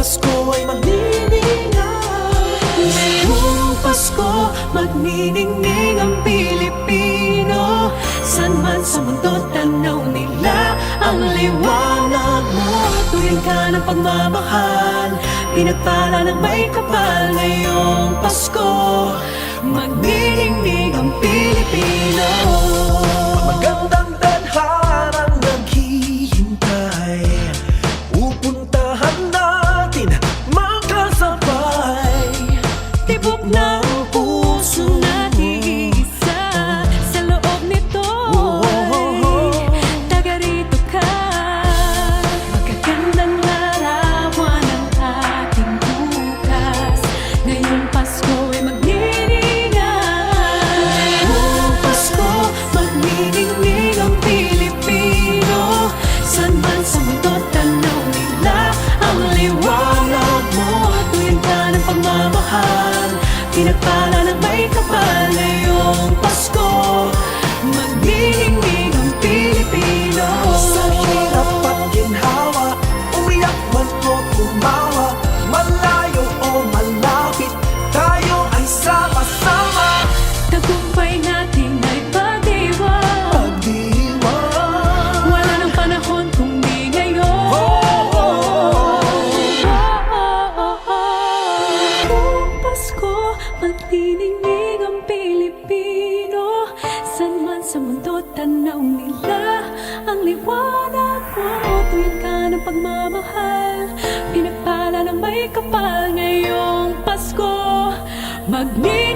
Pasko ay magniningay. Ngayong Pasko, magniningning ang Pilipino. San man sa mundo, tanaw nila ang liwanag mo. Tuwing ka ng pagmamahal, pinagpala ng may kapal ngayong Pasko. Sa mundo tanaw nila. Ang liwanag mo Tuyan ka ng pagmamahal. Pinagpala ng may kapal Ngayong Pasko. Magmimahal